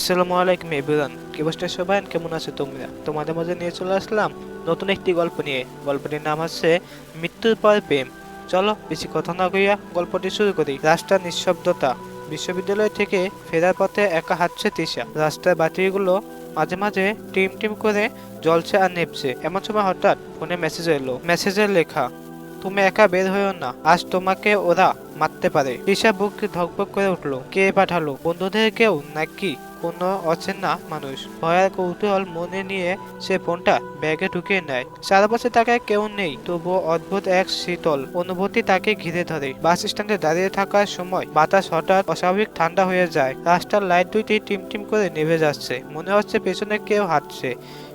আসসালামু আলাইকুম এভরিওয়ান। কি অবস্থা সবাই? কেমন আছো তোমরা? তোমাদের মাঝে নিয়ে চলে আসলাম নতুন একটি গল্প নিয়ে। গল্পটির নাম হচ্ছে মৃত্যুর পর প্রেম। চলো বেশি কথা না কইয়া গল্পটি শুরু করি। রাস্তার নিঃশব্দতা। বিশ্ববিদ্যালয় থেকে ফেরার পথে একা হাঁটছে তিশা রাস্তার বাতিগুলো মাঝে মাঝে টিম টিম করে জ্বলছে আর নেপছে। এমন সময় হঠাৎ ফোনে মেসেজ এলো। মেসেজের লেখা তুমি একা বের হয়েও না। আজ তোমাকে ওরা মারতে পারে। তিশা বুক ধকবক করে উঠল। কে পাঠালো? বন্ধুদের কেউ? নাকি কোনো অচেনা মানুষ? ভয়ের কৌতূহল মনে নিয়ে সে ফোনটা ব্যাগে ঢুকিয়ে নেয়। চারপাশে তাকে কেউ নেই, তবুও অদ্ভুত এক শীতল অনুভূতি তাকে ঘিরে ধরে। বাস স্ট্যান্ডে দাঁড়িয়ে থাকার সময় বাতাস হঠাৎ অস্বাভাবিক ঠান্ডা হয়ে যায়। রাস্তার লাইট দুইটি টিম টিম করে নেভে যাচ্ছে। মনে হচ্ছে পেছনে কেউ হাঁটছে।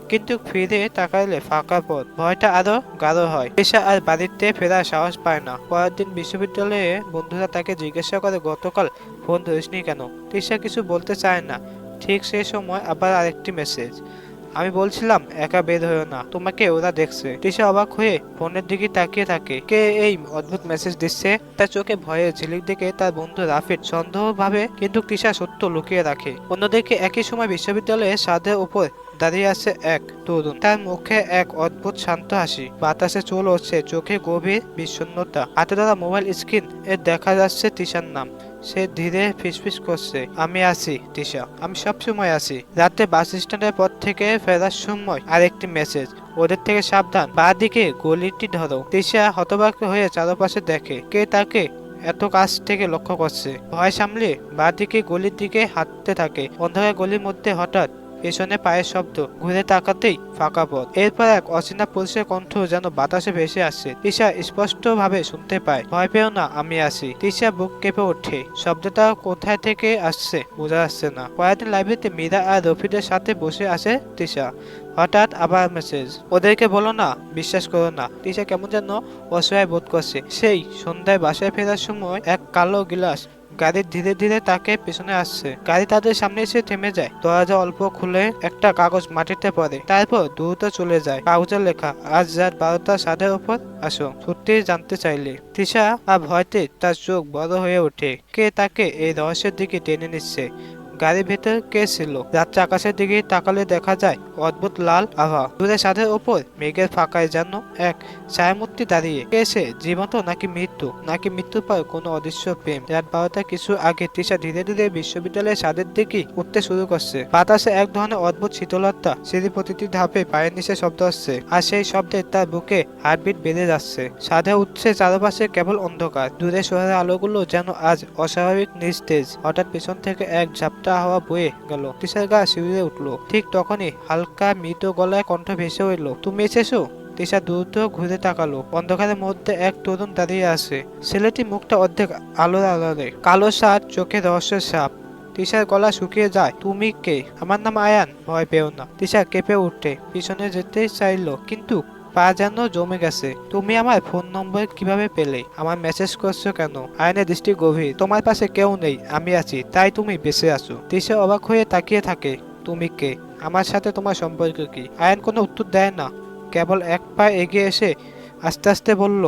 কিন্তু ফিরে তাকাইলে ফাঁকা পথ। ভয়টা আরও গাঢ় হয়। পেশা আর বাড়িতে ফেরার সাহস পায় না। পরের দিন বিশ্ববিদ্যালয়ে বন্ধুরা তাকে জিজ্ঞাসা করে, গতকাল ফোন ধরিসনি কেন? তৃষা কিছু বলতে চায় না। ঠিক সেই সময় আবার আরেকটি মেসেজ আমি বলছিলাম, একা বের হয়েও না। তোমাকে ওরা দেখছে। তৃষা অবাক হয়ে ফোনের দিকে তাকিয়ে থাকে। কে এই অদ্ভুত মেসেজ দিচ্ছে? তার চোখে ভয়ে ঝিলিক দেখে তার বন্ধু রাফিদ সন্দেহ ভাবে কিন্তু তৃষা সত্য লুকিয়ে রাখে। অন্যদিকে একই সময় বিশ্ববিদ্যালয়ে সাদের উপর দাঁড়িয়ে আছে এক তরুণ। তার মুখে এক অদ্ভুত শান্ত হাসি। বাতাসে চুল উঠছে চোখে গভীর বিষণ্ণতা। হাতে ধরা মোবাইল স্ক্রিন, এ দেখা যাচ্ছে তিশার নাম। সে ধীরে ফিসফিস করছে, আমি আছি, তিশা। আমি সব সময় আছি। রাতে বাস স্ট্যান্ডের পর থেকে ফেরার সময় আরেকটি মেসেজ। ওদের থেকে সাবধান। বা দিকে গলিটি ধরো। তিশা হতবাক হয়ে চারপাশে দেখে, কে তাকে এত কাছ থেকে লক্ষ্য করছে? ভয় সামলে বা দিকে গলির দিকে হাঁটতে থাকে। অন্ধকার গলির মধ্যে হঠাৎ পেছনে পায়ের শব্দ, ঘুরে তাকাতেই ফাঁকা পথ। এরপর এক অচেনা পুরুষের কণ্ঠ যেন বাতাসে ভেসে আসছে। তিশা স্পষ্ট ভাবে শুনতে পায়, ভয় পেও না, আমি আছি। তিশা বুক কেঁপে ওঠে। শব্দটা কোথায় থেকে আসছে বোঝা যাচ্ছে না। কয়েকদিন লাইব্রেরিতে মীরা আর রফিদের সাথে বসে আছে তিশা হঠাৎ আবার মেসেজ ওদেরকে বলো না, বিশ্বাস করো না। তিশা কেমন যেন অসহায় বোধ করছে। সেই সন্ধ্যায় বাসায় ফেরার সময় এক কালো গিলাস গাড়ি ধীরে ধীরে তাকে পেছনে আসছে। গাড়ি তাদের সামনে এসে থেমে যায়। দরজা অল্প খুলে একটা কাগজ মাটিতে পড়ে। তারপর দ্রুত চলে যায় কাগজের লেখা, আজ যার বারোটা সাদের ওপর আসো। সত্যি জানতে চাইলে। তৃষা আর ভয়তে তার চোখ বড় হয়ে ওঠে। কে তাকে এই রহস্যের দিকে টেনে নিচ্ছে? গাড়ির ভেতর কে ছিল? রাত্রে আকাশের দিকে তাকালে দেখা যায়, অদ্ভুত লাল আভা। দূরে সাদের ওপর মেঘের ফাঁকায় যেন এক ছায়ামূর্তি দাঁড়িয়ে। কে সে? জীবন্ত নাকি মৃত্যু? নাকি মৃত্যুর পর কোনো অদৃশ্য প্রেম? রাত বারোটা কিছু আগে তৃষা ধীরে ধীরে বিশ্ববিদ্যালয়ের সাদের দিকে উঠতে শুরু করছে। বাতাসে এক ধরনের অদ্ভুত শীতলতা সিঁড়ি প্রতিটি ধাপে পায়ের নিচে শব্দ আসছে আর সেই শব্দে তার বুকে হার্টবিট বেড়ে যাচ্ছে। সাদে উঠছে চারপাশে কেবল অন্ধকার। দূরে শহরের আলোগুলো যেন আজ অস্বাভাবিক নিস্তেজ। হঠাৎ পেছন থেকে এক ঝাপটা হাওয়া বয়ে গেল। তৃষার গা শিউরে উঠল। ঠিক তখনই হালকা মৃত গলায় কণ্ঠ ভেসে উঠল, তুমি এসেছ? তৃষা দ্রুত ঘুরে তাকালো। অন্ধকারের মধ্যে এক তরুণ দাঁড়িয়ে আছে। ছেলেটি মুখটা অর্ধেক আলোর আলোরে কালো শার্ট, চোখে রহস্যের সাপ তৃষার গলা শুকিয়ে যায়, তুমি কে? আমার নাম আয়ান। ভয় পেও না। তৃষা কেঁপে উঠে। পিছনে যেতে চাইলো, কিন্তু পা যেন জমে গেছে। তুমি আমার ফোন নম্বর কীভাবে পেলে? আমার মেসেজ করছ কেন? আয়নের দৃষ্টি গভীর। তোমার পাশে কেউ নেই, আমি আছি, তাই তুমি বেঁচে আছো। দেশে অবাক হয়ে তাকিয়ে থাকে। তুমি কে? আমার সাথে তোমার সম্পর্ক কি? আয়ন কোনো উত্তর দেয় না। কেবল এক পা এগিয়ে এসে আস্তে আস্তে বলল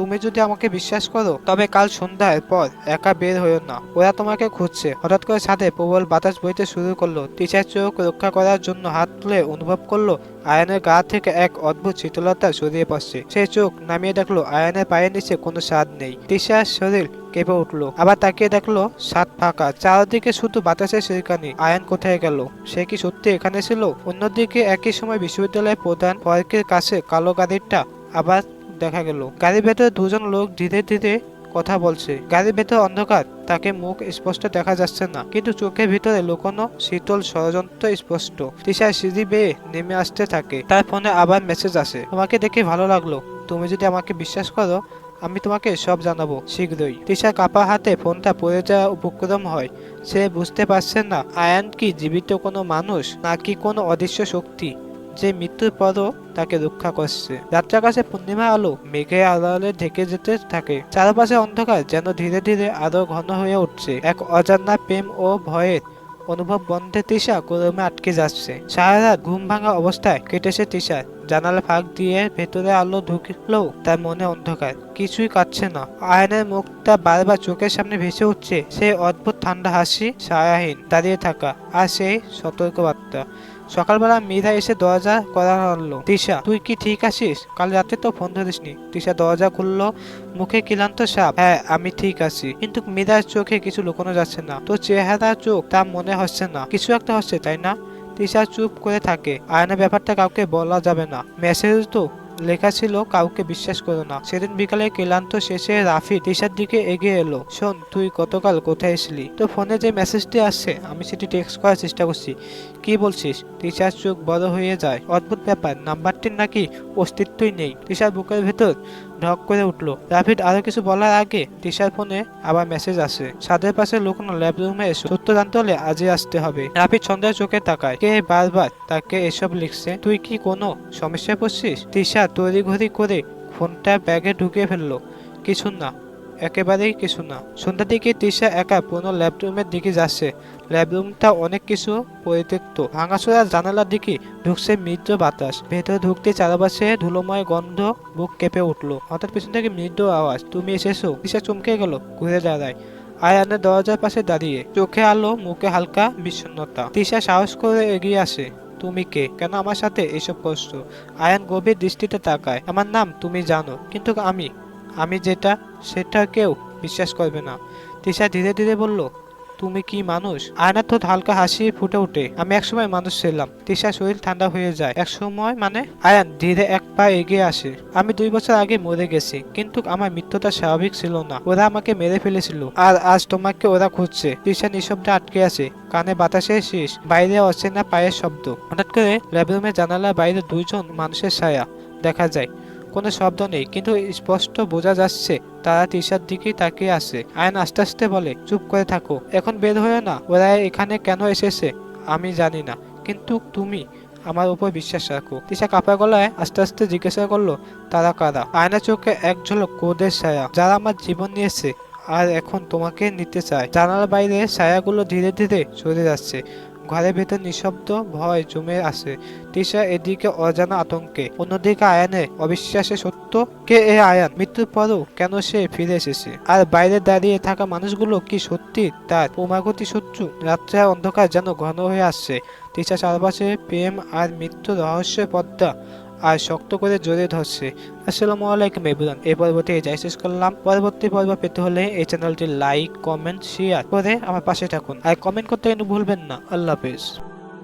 তুমি যদি আমাকে বিশ্বাস করো, তবে কাল সন্ধ্যার পর একা বের হইও না। ওরা তোমাকে খুঁজছে। হঠাৎ করে ছাদে প্রবল বাতাস বইতে শুরু করল। টিচার চোখ রক্ষা করার জন্য হাত তুলে অনুভব করল, আয়নের গা থেকে এক অদ্ভুত শীতলতা সরিয়ে পড়ছে। সে চোখ নামিয়ে দেখল, আয়নের পায়ের নিচে কোনো স্বাদ নেই। তিশার শরীর কেঁপে উঠল। আবার তাকিয়ে দেখল সাত ফাঁকা। চারদিকে শুধু বাতাসের শিরকানি আয়ন কোথায় গেল? সে কি সত্যি এখানে ছিল? অন্যদিকে একই সময় বিশ্ববিদ্যালয়ের প্রধান পার্কের কাছে কালো গাড়িটা আবার দেখা গেল। গাড়ির ভেতরে দুজন লোক ধীরে ধীরে কথা বলছে। গাড়ির ভেতর অন্ধকার, তাকে মুখ স্পষ্ট দেখা যাচ্ছে না। কিন্তু চোখের ভিতরে লুকোনো শীতল ষড়যন্ত্র স্পষ্ট। তৃষায় সিঁড়ি বেয়ে নেমে আসতে থাকে। তার ফোনে আবার মেসেজ আসে। তোমাকে দেখে ভালো লাগল। তুমি যদি আমাকে বিশ্বাস করো, আমি তোমাকে সব জানাব, শীঘ্রই। তৃষা কাপা হাতে ফোনটা পড়ে যাওয়া উপক্রম হয়। সে বুঝতে পারছে না, আয়ান কি জীবিত কোনো মানুষ, নাকি কোনো অদৃশ্য শক্তি। যে মৃত্যুর পরও তাকে রক্ষা করছে। রাত্রে আকাশে পূর্ণিমা আলো মেঘে আড়ালে ঢেকে যেতে থাকে। চারপাশে অন্ধকার যেন ধীরে ধীরে আরও ঘন হয়ে উঠছে। এক অজানা প্রেম ও ভয়ের অনুভব বন্ধে তৃষা গরমে আটকে যাচ্ছে। সারারাত ঘুম ভাঙা অবস্থায় কেটেছে তৃষার জানালা ফাঁক দিয়ে ভেতরে আলো ঢুকলেও তার মনে অন্ধকার। কিছুই কাটছে না। আয়নের মুখটা বারবার চোখের সামনে ভেসে উঠছে। সেই অদ্ভুত ঠান্ডা হাসি ছায়াহীন দাঁড়িয়ে থাকা আর সেই সতর্কবার্তা। সকালবেলা মিধা এসে দরজা করা হলো। তৃষা তুই কি ঠিক আছিস? কাল রাতে তো ফোন ধরিসনি। তৃষা দরজা খুললো, মুখে ক্লান্ত সাপ হ্যাঁ আমি ঠিক আছি। কিন্তু মীরার চোখে কিছু লুকোনো যাচ্ছে না। তোর চেহারা চোখ, তা মনে হচ্ছে না। কিছু একটা হচ্ছে, তাই না? তৃষা চুপ করে থাকে। আয়না ব্যাপারটা কাউকে বলা যাবে না। মেসেজ তো লেখা ছিল, কাউকে বিশ্বাস করো না। সেদিন বিকালে ক্লান্ত শেষে রাফি তিশার দিকে এগিয়ে এলো। শোন, তুই গতকাল কোথায় এসলি? তো ফোনে যে মেসেজটি আসছে, আমি সেটি টেক্সট করার চেষ্টা করছি। কি বলছিস? তিশার চোখ বড় হয়ে যায়। অদ্ভুত ব্যাপার, নাম্বারটির নাকি অস্তিত্বই নেই। তিশার বুকের ভেতর ঢক করে উঠল। রাফিদ আরও কিছু বলার আগে তিশার ফোনে আবার মেসেজ আসে। ছাদের পাশে লুকনো ল্যাব রুমে এসো। সত্য জানতে হলে আজই আসতে হবে। রাফিদ সন্ধ্যার চোখে তাকায়। কে বারবার তাকে এসব লিখছে? তুই কি কোনো সমস্যায় পড়ছিস? তিশা তৈরি ঘড়ি করে ফোনটা ব্যাগে ঢুকিয়ে ফেলল। কিছু না। একেবারেই কিছু না। সন্ধ্যার দিকে তৃষা একা পুরনো ল্যাবরুমের দিকে যাচ্ছে। ল্যাবরুমটা অনেক কিছু পরিত্যক্ত। ভাঙাচোরা জানালার দিকে ঢুকছে মৃদু বাতাস। ভেতরে ঢুকতে চারপাশে ধুলোময় গন্ধ বুক কেঁপে উঠল। হঠাৎ পিছন থেকে মৃদু আওয়াজ, তুমি এসেছ? তৃষা চমকে গেল ঘুরে দাঁড়ায়। আয়ানের দরজার পাশে দাঁড়িয়ে, চোখে আলো, মুখে হালকা বিষণ্ণতা। তৃষা সাহস করে এগিয়ে আসে, তুমি কে? কেন আমার সাথে এসব করছ? আয়ান গভীর দৃষ্টিতে তাকায়, আমার নাম তুমি জানো, কিন্তু আমি আমি যেটা, সেটা কেউ বিশ্বাস করবে না। তিশা ধীরে ধীরে বলল, তুমি কি মানুষ? আয়নার তো হালকা হাসি ফুটে ওঠে। আমি একসময় মানুষ ছিলাম। তিশা শরীর ঠান্ডা হয়ে যায়। এক সময় মানে? আয়ান ধীরে এক পা এগিয়ে আসে। আমি দুই বছর আগে মরে গেছি, কিন্তু আমার মৃত্যুটা স্বাভাবিক ছিল না। ওরা আমাকে মেরে ফেলেছিল। আর আজ তোমাকে ওরা খুঁজছে। তিশা নিঃশব্দে আটকে আছে। কানে বাতাসে শেষ, বাইরে অচেনা পায়ের শব্দ। হঠাৎ করে ল্যাবরুমের জানালার বাইরে দুইজন মানুষের ছায়া দেখা যায়। কোনো শব্দ নেই, কিন্তু স্পষ্ট বোঝা যাচ্ছে, তারা তিশার দিকেই তাকিয়ে আছে। আয়ন আস্তে আস্তে বলে, চুপ করে থাকো, এখন বের হয়ে না, ওরা এখানে কেন এসেছে? আমি জানি না, কিন্তু তুমি আমার উপর বিশ্বাস রাখো। তিশা কাপা গলায় আস্তে আস্তে জিজ্ঞাসা করল, তারা কারা? আয়না চোখে এক ঝলক কোদের ছায়া, যারা আমার জীবন নিয়েছে আর এখন তোমাকে নিতে চায়। জানালার বাইরে ছায়াগুলো ধীরে ধীরে সরে যাচ্ছে। ঘরের ভেতর নিঃশব্দ ভয় জমে আসে তিশা এদিকে অজানা আতঙ্কে। অন্যদিকে আয়ানের অবিশ্বাসে সত্য কে এ আয়ান? মৃত্যুর পরও কেন সে ফিরে এসেছে? আর বাইরে দাঁড়িয়ে থাকা মানুষগুলো কি সত্যি তার উমাগতি শত্রু? রাত্রে অন্ধকার যেন ঘন হয়ে আসছে। তিশা চারপাশে প্রেম আর মৃত্যুর রহস্যের পদ্মা আর শক্ত করে জোরে ধরছে। আসসালামু আলাইকুম এভরিওয়ান। এই থেকে যাই শেষ করলাম। পরবর্তী পর্ব পেতে হলে এই চ্যানেলটি লাইক, কমেন্ট শেয়ার করে আমার পাশে থাকুন। আর কমেন্ট করতে কিন্তু ভুলবেন না। আল্লাহ হাফেজ।